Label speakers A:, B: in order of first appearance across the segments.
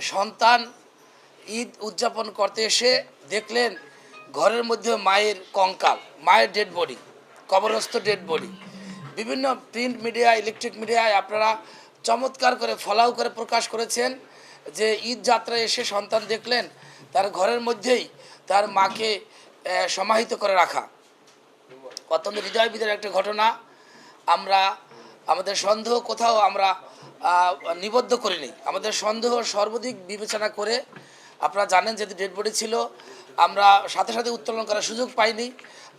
A: সন্তান ঈদ উদযাপন করতে এসে দেখলেন ঘরের মধ্যে মায়ের কঙ্কাল, মায়ের ডেড বডি কবরস্থ ডেড বডি বিভিন্ন প্রিন্ট মিডিয়া ইলেকট্রিক মিডিয়ায় আপনারা চমৎকার করে ফলাও করে প্রকাশ করেছেন যে ঈদ যাত্রায় এসে সন্তান দেখলেন তার ঘরের মধ্যেই তার মাকে সমাহিত করে রাখা। অত্যন্ত হৃদয় বিদের একটা ঘটনা। আমরা আমাদের সন্দেহ কোথাও আমরা নিবদ্ধ করিনি। আমাদের সন্দেহ সর্বাধিক বিবেচনা করে আপনারা জানেন যেহেতু ডেড বডি ছিল, আমরা সাথে সাথে উত্তোলন করার সুযোগ পাইনি।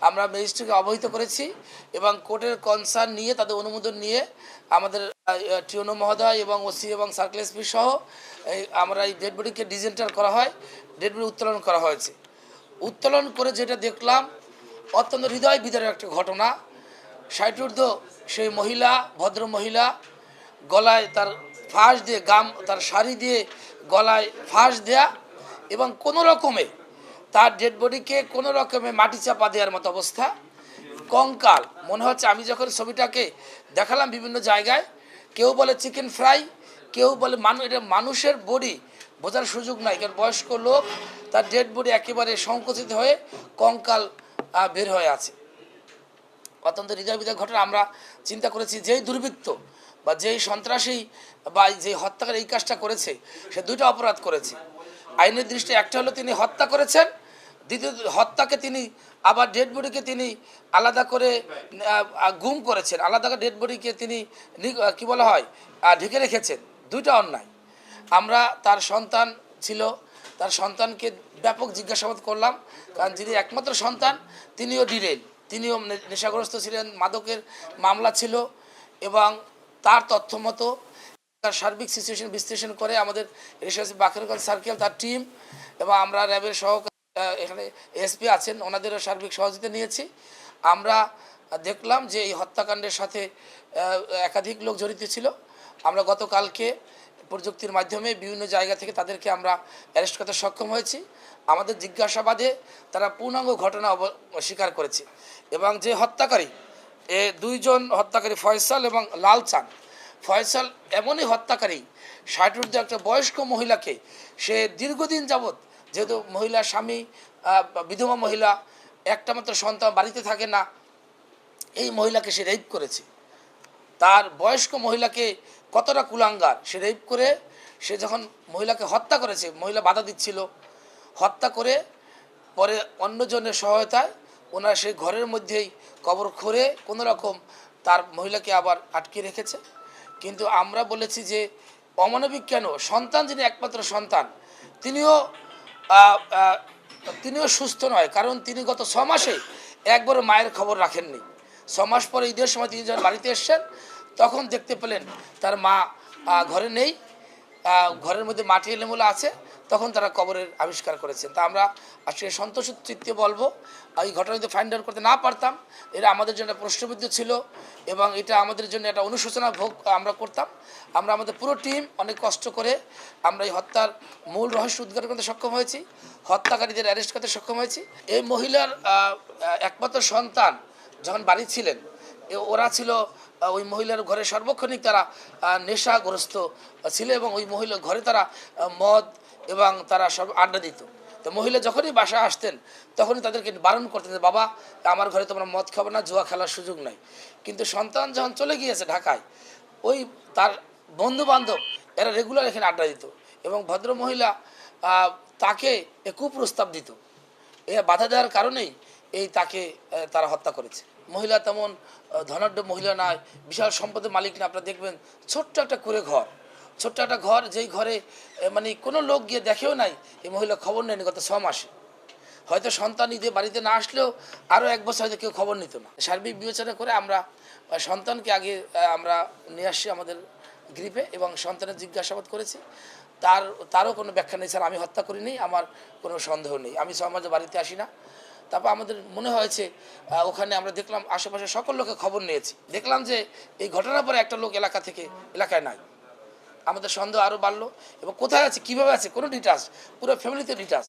A: আমরা ম্যাজিস্ট্রেটকে অবহিত করেছি এবং কোর্টের কনসার্ন নিয়ে, তাদের অনুমোদন নিয়ে আমাদের টিউনো মহোদয় এবং ওসি এবং সার্কেল এসপি সহ আমরা এই ডেড বডিকে ডিজেন্টার করা হয়, ডেড বডি উত্তোলন করা হয়েছে। উত্তোলন করে যেটা দেখলাম, অত্যন্ত হৃদয় বিদারের একটা ঘটনা। ষাটূর্ধ সেই মহিলা, ভদ্র মহিলা, গলায় তার ফাঁস দিয়ে গাম, তার শাড়ি দিয়ে গলায় ফাঁস দেয়া এবং কোনো রকমে তার ডেড বডিকে কোনো রকমে মাটি চাপা দেওয়ার মতো অবস্থা। কঙ্কাল, মনে হচ্ছে আমি যখন ছবিটাকে দেখালাম বিভিন্ন জায়গায়, কেউ বলে চিকেন ফ্রাই কেউ বলে মানুষ এটা মানুষের বডি বোঝার সুযোগ নাই, কারণ বয়স্ক লোক তার ডেড বডি একেবারে সংকুচিত হয়ে কঙ্কাল বের হয়ে আছে। অত্যন্ত হৃদয় বিদয় ঘটনা আমরা চিন্তা করেছি, যেই দুর্বৃত্ত বা যেই সন্ত্রাসী বা যে হত্যাকার এই কাজটা করেছে, সে দুটো অপরাধ করেছে। আইনের দৃষ্টি একটা হলো তিনি হত্যা করেছেন দ্বিতীয় হত্যাকে তিনি আবার ডেড বডিকে তিনি আলাদা করে গুম করেছেন। আলাদা করে ডেড বডিকে তিনি কি বলা হয় ঢেকে রেখেছেন। দুইটা অন্যায়। আমরা তার সন্তান ছিল, তার সন্তানকে ব্যাপক জিজ্ঞাসাবাদ করলাম, কারণ যিনি একমাত্র সন্তান, তিনিও ডিরেল তিনিও নেশাগ্রস্ত ছিলেন, মাদকের মামলা ছিল এবং তার তথ্য মতো তার সার্বিক সিচুয়েশন বিশ্লেষণ করে আমাদের রেশাসি বাকেরগঞ্জ সার্কেল তার টিম এবং আমরা র্যাবের সহকারী এখানে এসপি আছেন, ওনাদেরও সার্বিক সহযোগিতা নিয়েছি। আমরা দেখলাম যে এই হত্যাকাণ্ডের সাথে একাধিক লোক জড়িত ছিল। আমরা গতকালকে প্রযুক্তির মাধ্যমে বিভিন্ন জায়গা থেকে তাদেরকে আমরা অ্যারেস্ট করতে সক্ষম হয়েছি। আমাদের জিজ্ঞাসাবাদে তারা পূর্ণাঙ্গ ঘটনা স্বীকার করেছে এবং যে হত্যাকারী, এ দুইজন হত্যাকারী ফয়সাল এবং লাল চান ফয়সাল এমনই হত্যাকারী, ষাট ঊর্ধ্বে একটা বয়স্ক মহিলাকে সে দীর্ঘদিন যাবৎ, যেহেতু মহিলা স্বামী বিধবা মহিলা, একটা মাত্র সন্তান বাড়িতে থাকে না, এই মহিলাকে সে রেপ করেছে। তার বয়স্ক মহিলাকে কতটা কুলাঙ্গার? সে রেপ করে, সে যখন মহিলাকে হত্যা করেছে, মহিলা বাধা দিচ্ছিল, হত্যা করে পরে অন্যজনের সহায়তায় ওনারা সেই ঘরের মধ্যেই কবর খুঁড়ে কোনো রকম তার মহিলাকে আবার আটকে রেখেছে। কিন্তু আমরা বলেছি যে অমানবিক কেন? সন্তান যিনি একমাত্র সন্তান, তিনিও তিনিও সুস্থ নয়, কারণ তিনি গত ছ মাসে একবারও মায়ের খবর রাখেননি। ছ মাস পরে ঈদের সময় তিনি যখন বাড়িতে এসছেন, তখন দেখতে পেলেন তার মা ঘরে নেই। ঘরের মধ্যে মাটি এলেমূলা আছে। তখন তারা কবরের আবিষ্কার করেছেন। তা আমরা আজকে সন্তোষ চিত্তে বলব। এই ঘটনা যদি ফাইন্ড আউট করতে না পারতাম, এটা আমাদের জন্য একটা প্রশ্নবিদ্ধ ছিল এবং এটা আমাদের জন্য একটা অনুশোচনা ভোগ আমরা করতাম। আমরা আমাদের পুরো টিম অনেক কষ্ট করে আমরা এই হত্যার মূল রহস্য উদ্ঘাটন করতে সক্ষম হয়েছি। হত্যাকারীদের অ্যারেস্ট করতে সক্ষম হয়েছি। এই মহিলার একমাত্র সন্তান যখন বাড়ি ছিলেন ওরা ছিল ওই মহিলার ঘরে সর্বক্ষণিক তারা নেশাগ্রস্ত ছিল এবং ওই মহিলার ঘরে তারা মদ এবং তারা সব আড্ডা দিত। তো মহিলা যখনই বাসায় আসতেন, তখনই তাদেরকে বারণ করতেন যে, বাবা, আমার ঘরে তোমরা মদ খাব না, জুয়া খেলার সুযোগ নাই। কিন্তু সন্তান যখন চলে গিয়েছে ঢাকায়, ওই তার বন্ধু বান্ধব এরা রেগুলার এখানে আড্ডা দিত এবং ভদ্র মহিলা তাকে এ কুপ্রস্তাব দিত। এ বাধা দেওয়ার কারণেই এই তাকে তারা হত্যা করেছে। মহিলা তেমন ধনাঢ্য মহিলা নয় বিশাল সম্পদের মালিক না, আপনারা দেখবেন, ছোট্ট একটা করে ঘর। ছোট্ট একটা ঘর, যেই ঘরে মানে কোনো লোক গিয়ে দেখেও নাই, এই মহিলা খবর নেয়নি গত ছ মাসে। হয়তো সন্তান ঈদে বাড়িতে না আসলেও আরও এক বছর হয়তো কেউ খবর নিত না। সার্বিক বিবেচনা করে আমরা সন্তানকে আগে আমরা নিয়ে আসছি আমাদের গ্রিপে এবং সন্তানের জিজ্ঞাসাবাদ করেছি। তার, তারও কোনো ব্যাখ্যা নেই, স্যার, আমি হত্যা করিনি, আমার কোনো সন্দেহ নেই। আমি সমাজে বাড়িতে আসি না। তারপর আমাদের মনে হয়েছে ওখানে আমরা দেখলাম আশেপাশে সকল লোকে খবর নিয়েছি। দেখলাম যে এই ঘটনার পরে একটা লোক এলাকা থেকে এলাকায় নাই। আমাদের সন্দেহ আরও বাড়লো এবং কোথায় আছে, কীভাবে আছে, কোনো ডিটাস পুরো ফ্যামিলিতে ডিটাচ